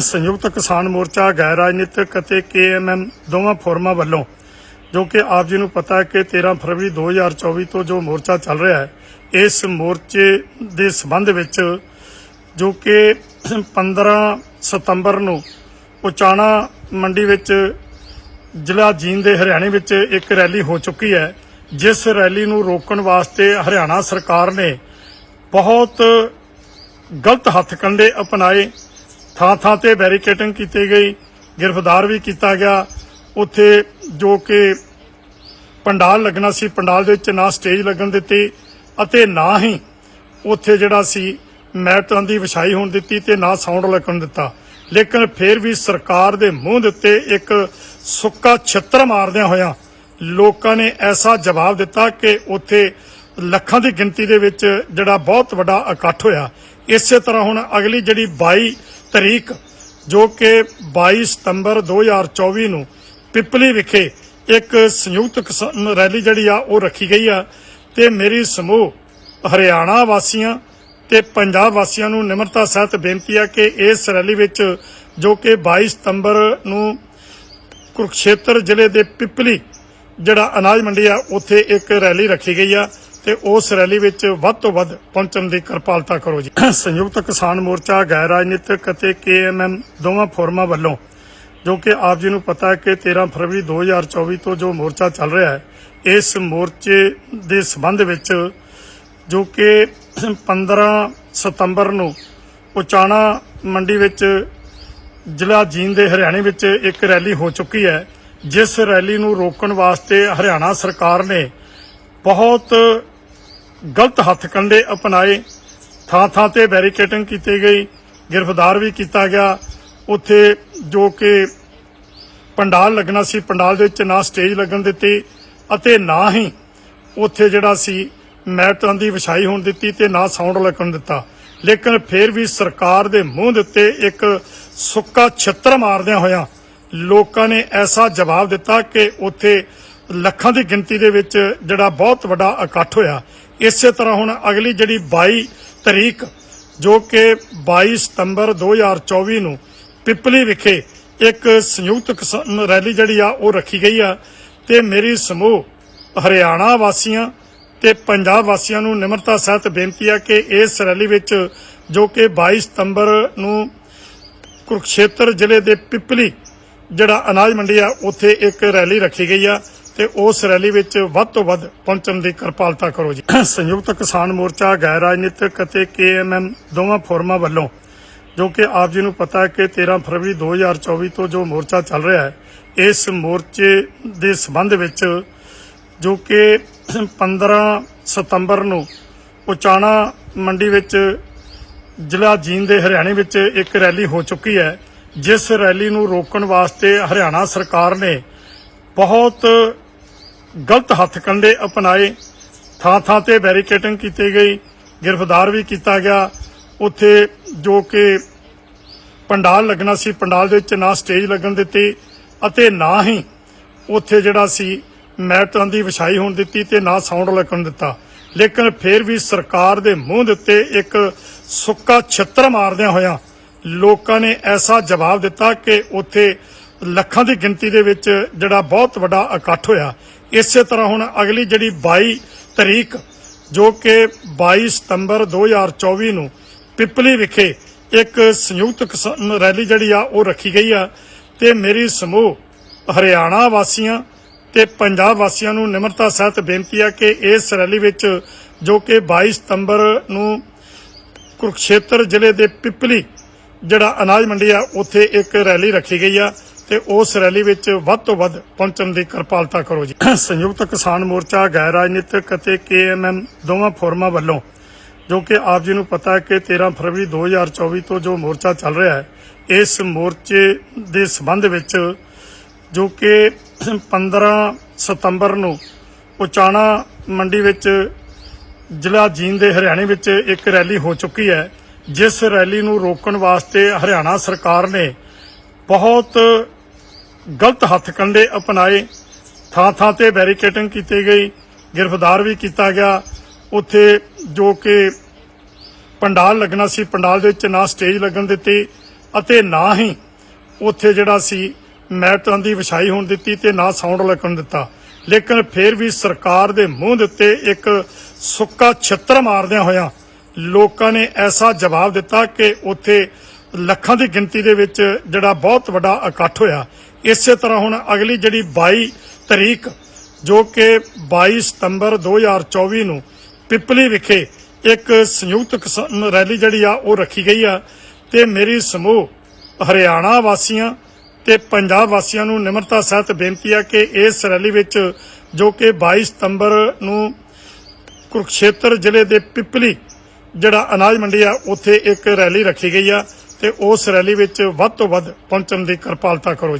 ਸੰਯੁਕਤ ਕਿਸਾਨ ਮੋਰਚਾ, ਗੈਰ ਰਾਜਨੀਤਿਕ ਅਤੇ ਕੇਐਮਐਮ ਦੋਵਾਂ ਫੋਰਮਾਂ ਵੱਲੋਂ, ਜੋ ਕਿ ਆਪ ਜੀ ਨੂੰ ਪਤਾ ਹੈ ਕਿ 13 ਫਰਵਰੀ 2024 ਤੋਂ ਜੋ ਮੋਰਚਾ ਚੱਲ ਰਿਹਾ ਹੈ, ਇਸ ਮੋਰਚੇ ਦੇ ਸੰਬੰਧ ਵਿੱਚ ਜੋ ਕਿ 15 ਸਤੰਬਰ ਨੂੰ ਉਚਾਣਾ ਮੰਡੀ ਵਿੱਚ ਜ਼ਿਲ੍ਹਾ ਜੀਨ ਦੇ ਹਰਿਆਣੇ ਵਿੱਚ ਇੱਕ ਰੈਲੀ ਹੋ ਚੁੱਕੀ ਹੈ, ਜਿਸ ਰੈਲੀ ਨੂੰ ਰੋਕਣ ਵਾਸਤੇ ਹਰਿਆਣਾ ਸਰਕਾਰ ਨੇ ਬਹੁਤ ਗਲਤ ਹੱਥਕੰਡੇ ਅਪਣਾਏ ਥਾਂ ਥਾਂ ਤੇ ਬੈਰੀਕੇਟਿੰਗ ਕੀਤੀ ਗਈ, ਗ੍ਰਿਫਤਾਰ ਵੀ ਕੀਤਾ ਗਿਆ। ਉੱਥੇ ਜੋ ਕਿ ਪੰਡਾਲ ਲੱਗਣਾ ਸੀ, ਪੰਡਾਲ ਦੇ ਵਿੱਚ ਨਾ ਸਟੇਜ ਲੱਗਣ ਦਿੱਤੀ ਅਤੇ ਨਾ ਹੀ ਉੱਥੇ ਜਿਹੜਾ ਸੀ ਮੈਟਾਂ ਦੀ ਵਿਛਾਈ ਹੋਣ ਦਿੱਤੀ ਤੇ ਨਾ ਸਾਊਂਡ ਲੱਗਣ ਦਿੱਤਾ। ਲੇਕਿਨ ਫਿਰ ਵੀ ਸਰਕਾਰ ਦੇ ਮੂੰਹ ਦੇ ਉੱਤੇ ਇੱਕ ਸੁੱਕਾ ਛਿੱਤਰ ਮਾਰਦਿਆਂ ਹੋਇਆਂ ਲੋਕਾਂ ਨੇ ਐਸਾ ਜਵਾਬ ਦਿੱਤਾ ਕਿ ਉੱਥੇ ਲੱਖਾਂ ਦੀ ਗਿਣਤੀ ਦੇ ਵਿੱਚ ਜਿਹੜਾ ਬਹੁਤ ਵੱਡਾ ਇਕੱਠ ਹੋਇਆ ਇਸੇ ਤਰ੍ਹਾਂ ਹੁਣ ਅਗਲੀ ਜਿਹੜੀ 22 ਤਰੀਕ, ਜੋ ਕਿ 22 ਸਤੰਬਰ 2024 ਨੂੰ ਪਿਪਲੀ ਵਿਖੇ ਇੱਕ ਸੰਯੁਕਤ ਕਿਸਾਨ ਰੈਲੀ ਜਿਹੜੀ ਆ ਉਹ ਰੱਖੀ ਗਈ ਆ। ਤੇ ਮੇਰੀ ਸਮੂਹ ਹਰਿਆਣਾ ਵਾਸੀਆਂ ਤੇ ਪੰਜਾਬ ਵਾਸੀਆਂ ਨੂੰ ਨਿਮਰਤਾ ਸਹਿਤ ਬੇਨਤੀ ਆ ਕਿ ਇਸ ਰੈਲੀ ਵਿੱਚ ਜੋ ਕਿ 22 ਸਤੰਬਰ ਨੂੰ ਕੁਰਕਸ਼ੇਤਰ ਜ਼ਿਲ੍ਹੇ ਦੇ ਪਿਪਲੀ ਜਿਹੜਾ ਅਨਾਜ ਮੰਡੀ ਆ, ਉੱਥੇ ਇੱਕ ਰੈਲੀ ਰੱਖੀ ਗਈ ਆ। ਤੇ ਉਸ ਰੈਲੀ ਵਿੱਚ ਵੱਧ ਤੋਂ ਵੱਧ ਪਹੁੰਚਣ ਦੀ ਕਿਰਪਾਲਤਾ ਕਰੋ ਜੀ। ਸੰਯੁਕਤ ਕਿਸਾਨ ਮੋਰਚਾ, ਗੈਰ ਰਾਜਨੀਤਿਕ ਅਤੇ ਕੇਐਮਐਮ ਦੋਵਾਂ ਫੋਰਮਾਂ ਵੱਲੋਂ, ਜੋ ਕਿ ਆਪ ਜੀ ਨੂੰ ਪਤਾ ਹੈ ਕਿ 13 ਫਰਵਰੀ 2024 ਤੋਂ ਜੋ ਮੋਰਚਾ ਚੱਲ ਰਿਹਾ ਹੈ, ਇਸ ਮੋਰਚੇ ਦੇ ਸੰਬੰਧ ਵਿੱਚ ਜੋ ਕਿ 15 ਸਤੰਬਰ ਨੂੰ ਉਚਾਣਾ ਮੰਡੀ ਵਿੱਚ ਜ਼ਿਲ੍ਹਾ ਜੀਂਦ ਦੇ ਹਰਿਆਣੇ ਵਿੱਚ ਇੱਕ ਰੈਲੀ ਹੋ ਚੁੱਕੀ ਹੈ, ਜਿਸ ਰੈਲੀ ਨੂੰ ਰੋਕਣ ਵਾਸਤੇ ਹਰਿਆਣਾ ਸਰਕਾਰ ਨੇ ਬਹੁਤ ਗਲਤ ਹੱਥ ਹੱਥਕੰਡੇ ਅਪਣਾਏ, ਥਾਂ ਥਾਂ ਤੇ ਬੈਰੀਕੇਟਿੰਗ ਕੀਤੀ ਗਈ, ਗ੍ਰਿਫਤਾਰ ਵੀ ਕੀਤਾ ਗਿਆ। ਉੱਥੇ ਜੋ ਕਿ ਪੰਡਾਲ ਲੱਗਣਾ ਸੀ, ਪੰਡਾਲ ਦੇ ਵਿੱਚ ਨਾ ਸਟੇਜ ਲੱਗਣ ਦਿੱਤੀ ਅਤੇ ਨਾ ਹੀ ਉੱਥੇ ਜਿਹੜਾ ਸੀ ਮੈਟਾਂ ਦੀ ਵਿਛਾਈ ਹੋਣ ਦਿੱਤੀ ਤੇ ਨਾ ਸਾਊਂਡ ਲੱਗਣ ਦਿੱਤਾ। ਲੇਕਿਨ ਫਿਰ ਵੀ ਸਰਕਾਰ ਦੇ ਮੂੰਹ ਦੇ ਉੱਤੇ ਇੱਕ ਸੁੱਕਾ ਛਿੱਤਰ ਮਾਰਦਿਆਂ ਹੋਇਆਂ ਲੋਕਾਂ ਨੇ ਐਸਾ ਜਵਾਬ ਦਿੱਤਾ ਕਿ ਉੱਥੇ ਲੱਖਾਂ ਦੀ ਗਿਣਤੀ ਦੇ ਵਿੱਚ ਜਿਹੜਾ ਬਹੁਤ ਵੱਡਾ ਇਕੱਠ ਹੋਇਆ ਇਸੇ ਤਰ੍ਹਾਂ ਹੁਣ ਅਗਲੀ ਜਿਹੜੀ 22 ਤਰੀਕ, ਜੋ ਕਿ 22 ਸਤੰਬਰ 2024 ਨੂੰ ਪਿਪਲੀ ਵਿਖੇ ਇੱਕ ਸੰਯੁਕਤ ਕਿਸਾਨ ਰੈਲੀ ਜਿਹੜੀ ਆ ਉਹ ਰੱਖੀ ਗਈ ਆ। ਤੇ ਮੇਰੀ ਸਮੂਹ ਹਰਿਆਣਾ ਵਾਸੀਆਂ ਤੇ ਪੰਜਾਬ ਵਾਸੀਆਂ ਨੂੰ ਨਿਮਰਤਾ ਸਹਿਤ ਬੇਨਤੀ ਆ ਕਿ ਇਸ ਰੈਲੀ ਵਿੱਚ ਜੋ ਕਿ 22 ਸਤੰਬਰ ਨੂੰ ਕੁਰਕਸ਼ੇਤਰ ਜ਼ਿਲ੍ਹੇ ਦੇ ਪਿਪਲੀ ਜਿਹੜਾ ਅਨਾਜ ਮੰਡੀ ਆ, ਉੱਥੇ ਇੱਕ ਰੈਲੀ ਰੱਖੀ ਗਈ ਆ। ਤੇ ਉਸ ਰੈਲੀ ਵਿੱਚ ਵੱਧ ਤੋਂ ਵੱਧ ਪਹੁੰਚਣ ਦੀ ਕਿਰਪਾਲਤਾ ਕਰੋ ਜੀ। ਸੰਯੁਕਤ ਕਿਸਾਨ ਮੋਰਚਾ, ਗੈਰ ਰਾਜਨੀਤਿਕ ਅਤੇ ਕੇਐਮਐਮ ਦੋਵਾਂ ਫੋਰਮਾਂ ਵੱਲੋਂ, ਜੋ ਕਿ ਆਪ ਜੀ ਨੂੰ ਪਤਾ ਹੈ ਕਿ 13 ਫਰਵਰੀ 2024 ਤੋਂ ਜੋ ਮੋਰਚਾ ਚੱਲ ਰਿਹਾ ਹੈ, ਇਸ ਮੋਰਚੇ ਦੇ ਸੰਬੰਧ ਵਿੱਚ ਜੋ ਕਿ 15 ਸਤੰਬਰ ਨੂੰ ਉਚਾਣਾ ਮੰਡੀ ਵਿੱਚ ਜ਼ਿਲ੍ਹਾ ਜੀਂਦ ਦੇ ਹਰਿਆਣੇ ਵਿੱਚ ਇੱਕ ਰੈਲੀ ਹੋ ਚੁੱਕੀ ਹੈ, ਜਿਸ ਰੈਲੀ ਨੂੰ ਰੋਕਣ ਵਾਸਤੇ ਹਰਿਆਣਾ ਸਰਕਾਰ ਨੇ ਬਹੁਤ ਗਲਤ ਹੱਥ ਹੱਥਕੰਡੇ ਅਪਣਾਏ, ਥਾਂ ਥਾਂ ਤੇ ਬੈਰੀਕੇਟਿੰਗ ਕੀਤੀ ਗਈ, ਗ੍ਰਿਫਤਾਰ ਵੀ ਕੀਤਾ ਗਿਆ। ਉੱਥੇ ਜੋ ਕਿ ਪੰਡਾਲ ਲੱਗਣਾ ਸੀ, ਪੰਡਾਲ ਦੇ ਵਿੱਚ ਨਾ ਸਟੇਜ ਲੱਗਣ ਦਿੱਤੀ ਅਤੇ ਨਾ ਹੀ ਉੱਥੇ ਜਿਹੜਾ ਸੀ ਮੈਟਾਂ ਦੀ ਵਿਛਾਈ ਹੋਣ ਦਿੱਤੀ ਤੇ ਨਾ ਸਾਊਂਡ ਲੱਗਣ ਦਿੱਤਾ। ਲੇਕਿਨ ਫਿਰ ਵੀ ਸਰਕਾਰ ਦੇ ਮੂੰਹ ਦੇ ਉੱਤੇ ਇੱਕ ਸੁੱਕਾ ਛਿੱਤਰ ਮਾਰਦਿਆਂ ਹੋਇਆਂ ਲੋਕਾਂ ਨੇ ਐਸਾ ਜਵਾਬ ਦਿੱਤਾ ਕਿ ਉੱਥੇ ਲੱਖਾਂ ਦੀ ਗਿਣਤੀ ਦੇ ਵਿੱਚ ਜਿਹੜਾ ਬਹੁਤ ਵੱਡਾ ਇਕੱਠ ਹੋਇਆ ਇਸੇ ਤਰ੍ਹਾਂ ਹੁਣ ਅਗਲੀ ਜਿਹੜੀ 22 ਤਰੀਕ, ਜੋ ਕਿ 22 ਸਤੰਬਰ 2024 ਨੂੰ ਪਿਪਲੀ ਵਿਖੇ ਇੱਕ ਸੰਯੁਕਤ ਕਿਸਾਨ ਰੈਲੀ ਜਿਹੜੀ ਆ ਉਹ ਰੱਖੀ ਗਈ ਆ। ਤੇ ਮੇਰੀ ਸਮੂਹ ਹਰਿਆਣਾ ਵਾਸੀਆਂ ਤੇ ਪੰਜਾਬ ਵਾਸੀਆਂ ਨੂੰ ਨਿਮਰਤਾ ਸਹਿਤ ਬੇਨਤੀ ਆ ਕਿ ਇਸ ਰੈਲੀ ਵਿੱਚ ਜੋ ਕਿ 22 ਸਤੰਬਰ ਨੂੰ ਕੁਰਕਸ਼ੇਤਰ ਜ਼ਿਲ੍ਹੇ ਦੇ ਪਿਪਲੀ ਜਿਹੜਾ ਅਨਾਜ ਮੰਡੀ ਆ, ਉੱਥੇ ਇੱਕ ਰੈਲੀ ਰੱਖੀ ਗਈ ਆ। ਤੇ ਉਸ ਰੈਲੀ ਵਿੱਚ ਵੱਧ ਤੋਂ ਵੱਧ ਪਹੁੰਚਣ ਦੀ ਕਿਰਪਾਲਤਾ ਕਰੋ ਜੀ। ਸੰਯੁਕਤ ਕਿਸਾਨ ਮੋਰਚਾ, ਗੈਰ ਰਾਜਨੀਤਿਕ ਅਤੇ ਕੇਐਮਐਮ ਦੋਵਾਂ ਫੋਰਮਾਂ ਵੱਲੋਂ, ਜੋ ਕਿ ਆਪ ਜੀ ਨੂੰ ਪਤਾ ਹੈ ਕਿ 13 ਫਰਵਰੀ 2024 ਤੋਂ ਜੋ ਮੋਰਚਾ ਚੱਲ ਰਿਹਾ ਹੈ, ਇਸ ਮੋਰਚੇ ਦੇ ਸਬੰਧ ਵਿੱਚ ਜੋ ਕਿ 15 ਸਤੰਬਰ ਨੂੰ ਉਚਾਣਾ ਮੰਡੀ ਵਿੱਚ ਜ਼ਿਲ੍ਹਾ ਜੀਂਦ ਦੇ ਹਰਿਆਣੇ ਵਿੱਚ ਇੱਕ ਰੈਲੀ ਹੋ ਚੁੱਕੀ ਹੈ, ਜਿਸ ਰੈਲੀ ਨੂੰ ਰੋਕਣ ਵਾਸਤੇ ਹਰਿਆਣਾ ਸਰਕਾਰ ਨੇ ਬਹੁਤ ਗਲਤ ਹੱਥ ਹੱਥਕੰਡੇ ਅਪਣਾਏ, ਥਾਂ ਥਾਂ ਤੇ ਬੈਰੀਕੇਟਿੰਗ ਕੀਤੀ ਗਈ, ਗ੍ਰਿਫਤਾਰ ਵੀ ਕੀਤਾ ਗਿਆ। ਉੱਥੇ ਜੋ ਕਿ ਪੰਡਾਲ ਲੱਗਣਾ ਸੀ, ਪੰਡਾਲ ਦੇ ਵਿੱਚ ਨਾ ਸਟੇਜ ਲੱਗਣ ਦਿੱਤੀ ਅਤੇ ਨਾ ਹੀ ਉੱਥੇ ਜਿਹੜਾ ਸੀ ਮੈਟਾਂ ਦੀ ਵਿਛਾਈ ਹੋਣ ਦਿੱਤੀ ਤੇ ਨਾ ਸਾਊਂਡ ਲੱਗਣ ਦਿੱਤਾ। ਲੇਕਿਨ ਫਿਰ ਵੀ ਸਰਕਾਰ ਦੇ ਮੂੰਹ ਦੇ ਉੱਤੇ ਇੱਕ ਸੁੱਕਾ ਛਿੱਤਰ ਮਾਰਦਿਆਂ ਹੋਇਆਂ ਲੋਕਾਂ ਨੇ ਐਸਾ ਜਵਾਬ ਦਿੱਤਾ ਕਿ ਉੱਥੇ ਲੱਖਾਂ ਦੀ ਗਿਣਤੀ ਦੇ ਵਿੱਚ ਜਿਹੜਾ ਬਹੁਤ ਵੱਡਾ ਇਕੱਠ ਹੋਇਆ ਇਸੇ ਤਰ੍ਹਾਂ ਹੁਣ ਅਗਲੀ ਜਿਹੜੀ 22 ਤਰੀਕ, ਜੋ ਕਿ 22 ਸਤੰਬਰ 2024 ਨੂੰ ਪਿਪਲੀ ਵਿਖੇ ਇੱਕ ਸੰਯੁਕਤ ਕਿਸਾਨ ਰੈਲੀ ਜਿਹੜੀ ਆ ਉਹ ਰੱਖੀ ਗਈ ਆ। ਤੇ ਮੇਰੀ ਸਮੂਹ ਹਰਿਆਣਾ ਵਾਸੀਆਂ ਤੇ ਪੰਜਾਬ ਵਾਸੀਆਂ ਨੂੰ ਨਿਮਰਤਾ ਸਹਿਤ ਬੇਨਤੀ ਆ ਕਿ ਇਸ ਰੈਲੀ ਵਿੱਚ ਜੋ ਕਿ 22 ਸਤੰਬਰ ਨੂੰ ਕੁਰੂਕਸ਼ੇਤਰ ਜ਼ਿਲ੍ਹੇ ਦੇ ਪਿਪਲੀ ਜਿਹੜਾ ਅਨਾਜ ਮੰਡੀ ਆ, ਉੱਥੇ ਇੱਕ ਰੈਲੀ ਰੱਖੀ ਗਈ ਆ ਤੇ ਉਸ ਰੈਲੀ ਵਿੱਚ ਵੱਧ ਤੋਂ ਵੱਧ ਪਹੁੰਚਣ ਦੀ ਕਿਰਪਾਲਤਾ ਕਰੋ